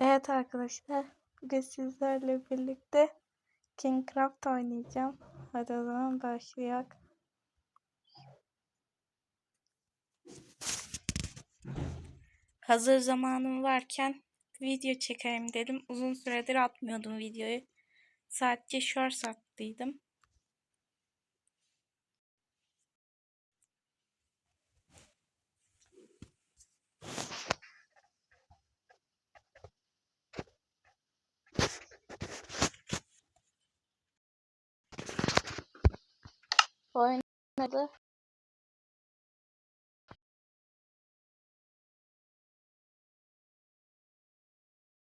Evet arkadaşlar, bugün sizlerle birlikte Kingcraft oynayacağım. Hadi o zaman başlayalım. Hazır zamanım varken video çekeyim dedim. Uzun süredir atmıyordum videoyu. Sadece shorts attıydım. Oynadı.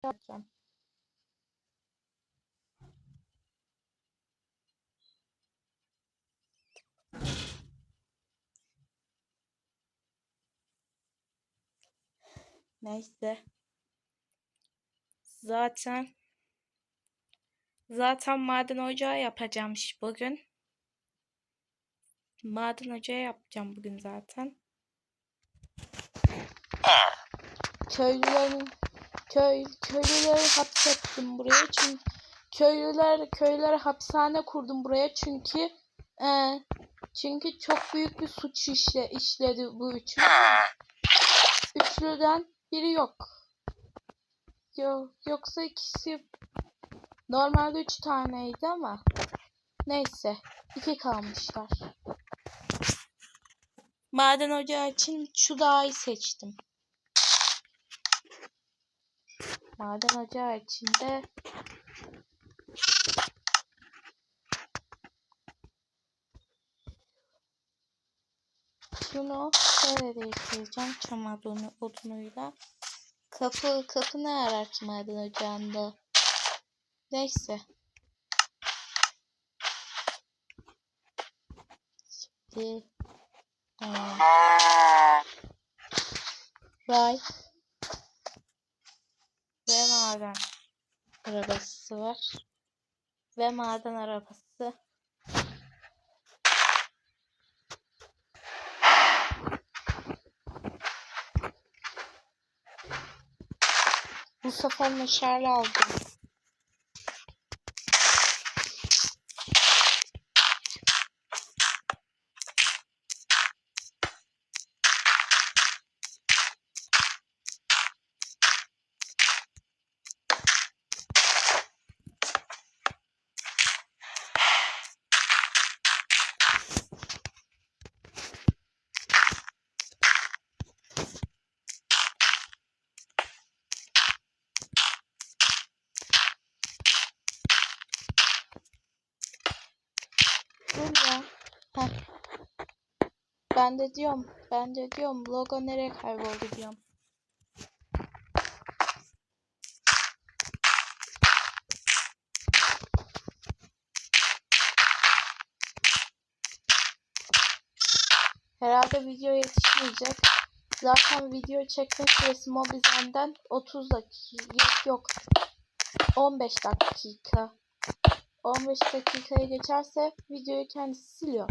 Yapacağım. Neyse. Zaten zaten maden ocağı yapacağım bugün. Maden ocağı yapacağım bugün zaten. Köylülerin köy köylüleri hapsettim buraya çünkü köylüler köylere hapishane kurdum buraya çünkü e, çünkü çok büyük bir suç işle işledi bu üçlü. Üçlüden biri yok. Yok yoksa ikisi normalde üç taneydi ama neyse iki kalmışlar. Maden ocağı için şu dağı seçtim. Maden ocağı içinde şunu şöyle değiştireceğim çam odunu, odunuyla. Kapı, kapı ne arar ki maden ocağında? Neyse. Şimdi Vay. Ve maden arabası var. Ve maden arabası. Bu sefer meşale aldım. Dur ya. Heh. Ben de diyorum, ben de diyorum logo nereye kayboldu diyorum. Herhalde video yetişmeyecek. Zaten video çekme süresi Mobizen'den 30 dakika yok 15 dakika. 15 dakikaya geçerse videoyu kendisi siliyor.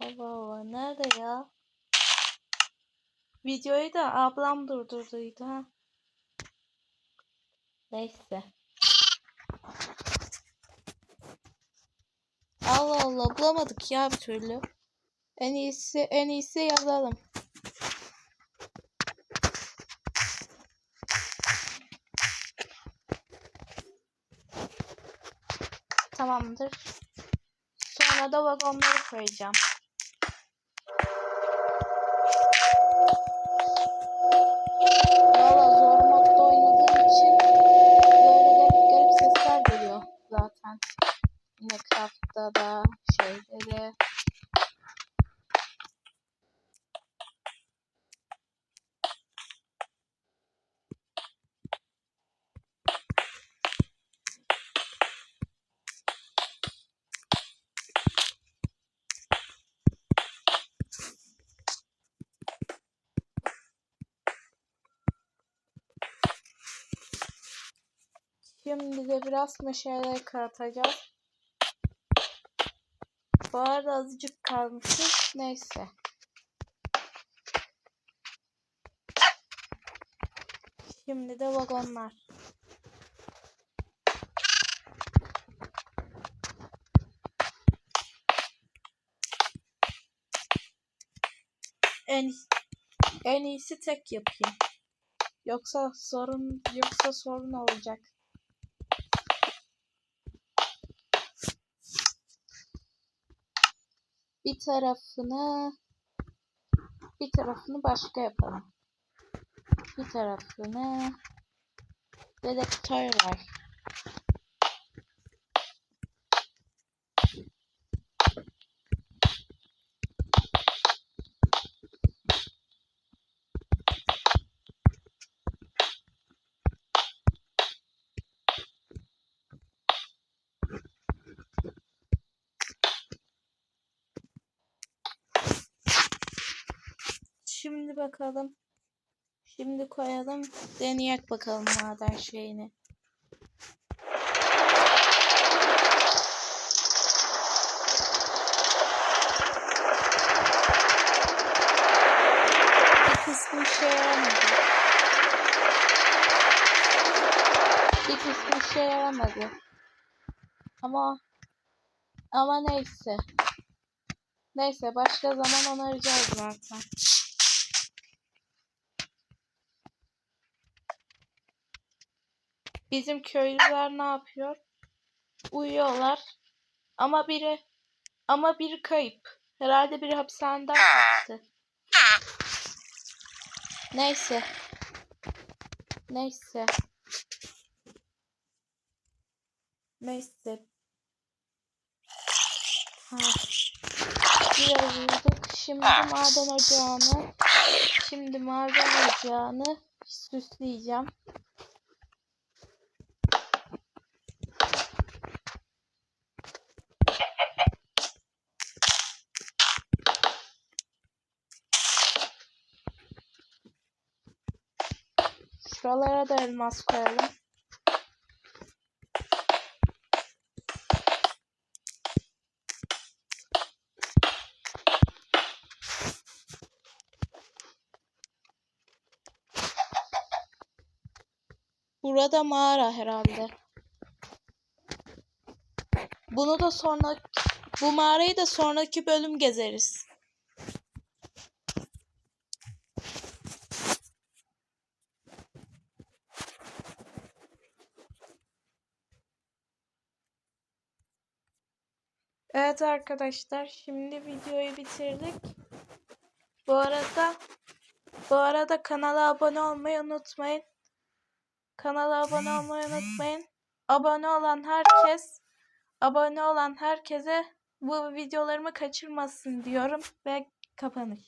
Allah Allah nerede ya? Videoyu da ablam durdurduydu ha. Neyse. Allah Allah bulamadık ya bir türlü. En iyisi en iyisi yazalım. Tamamdır. Sonra da vagonları koyacağım. De biraz meşale katacağız. Bu arada azıcık kalmışız. Neyse. Şimdi de vagonlar. En en iyisi tek yapayım. Yoksa sorun yoksa sorun olacak. Bir tarafını bir tarafını başka yapalım. Bir tarafını dedektör var. Şimdi bakalım. Şimdi koyalım. Deneyek bakalım maden şeyini. Bir kısmı işe yaramadı. Bir kısmı işe yaramadı. Ama ama neyse. Neyse başka zaman onaracağız zaten. Bizim köylüler ne yapıyor? Uyuyorlar. Ama biri ama biri kayıp. Herhalde biri hapishaneden kaçtı. Neyse. Neyse. Neyse. Ha. Biraz uyuduk. Şimdi maden ocağını şimdi maden ocağını süsleyeceğim. Şuralara da elmas koyalım. Burada mağara herhalde. Bunu da sonra bu mağarayı da sonraki bölüm gezeriz. Evet arkadaşlar şimdi videoyu bitirdik. Bu arada bu arada kanala abone olmayı unutmayın. Kanala abone olmayı unutmayın. Abone olan herkes abone olan herkese bu videolarımı kaçırmasın diyorum ve kapanış.